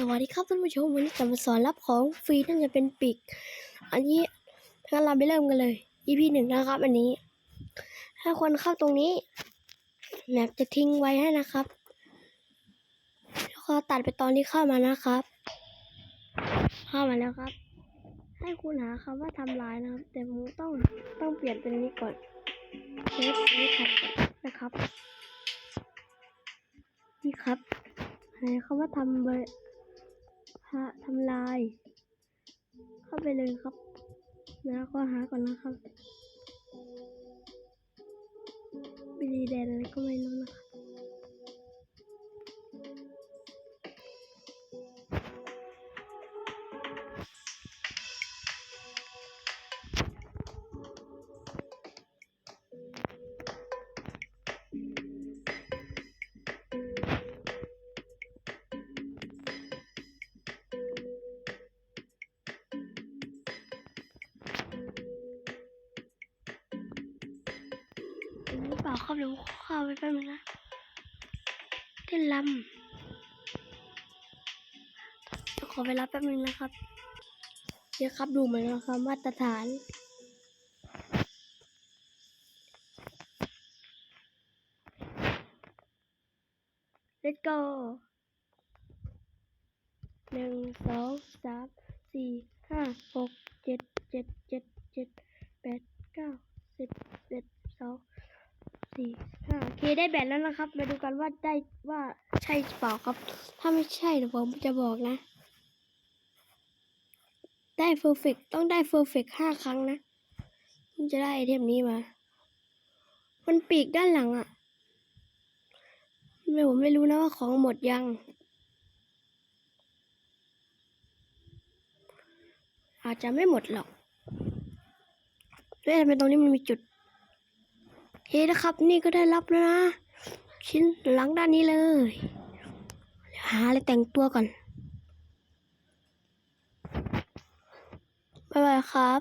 สวัสดีครับท่านผู้ชมวันนี้จะมาสอนรับของฟรีนั่นจะเป็นปีกอันนี้งั้นเราไปเริ่มกันเลย EP หนึ่งนะครับ อันนี้ ถ้าคนเข้าตรงนี้แมปจะทิ้งไว้ให้นะครับ แล้วก็ตัดไปตอนที่เข้ามานะครับ เข้ามาแล้วครับ ให้คุณหาคำว่าทำลายนะครับ แต่ผมต้องต้องเปลี่ยนเป็นนี้ก่อนเทสนี้ก่อนนะครับ นี่ครับหาคำว่าทำเบอร์ ฮะทำลาย เข้าไปเลยครับแล้วก็หาก่อนนะครับบิลีแดนอะไรก็ไม่รู้นะครับ อันนี้เปล่าครับเดี๋ยวข้าไปแป๊บนึงนะเต้นลำขอเวลาแป๊บนึงนะครับ เดี๋ยวครับดูเหมือนนะครับมาตรฐาน let's go หนึ่งสองสามสี่ห้าหกเจ็ดเจ็ดเจ็ดเจ็ดแปดเก้าสิบเอ็ดสองสี่ห้าโอเค ได้แบตแล้วนะครับ มาดูกันว่าได้ว่าใช่เปล่าครับ ถ้าไม่ใช่เดี๋ยวผมจะบอกนะ ได้เฟอร์เฟกต้องได้เฟอร์เฟกห้าครั้งนะถึงจะได้ไอเทมนี้มา มันปีกด้านหลังอะ่ะไม่ผมไม่รู้นะว่าของหมดยัง อาจจะไม่หมดหรอกเฮ้ยทำไมตรงนี้มันมีจุด เฮ้นะครับ นี่ก็ได้รับแล้วนะ ชิ้นหลังด้านนี้เลยหาอะไรแต่งตัวก่อนบ๊ายบายครับ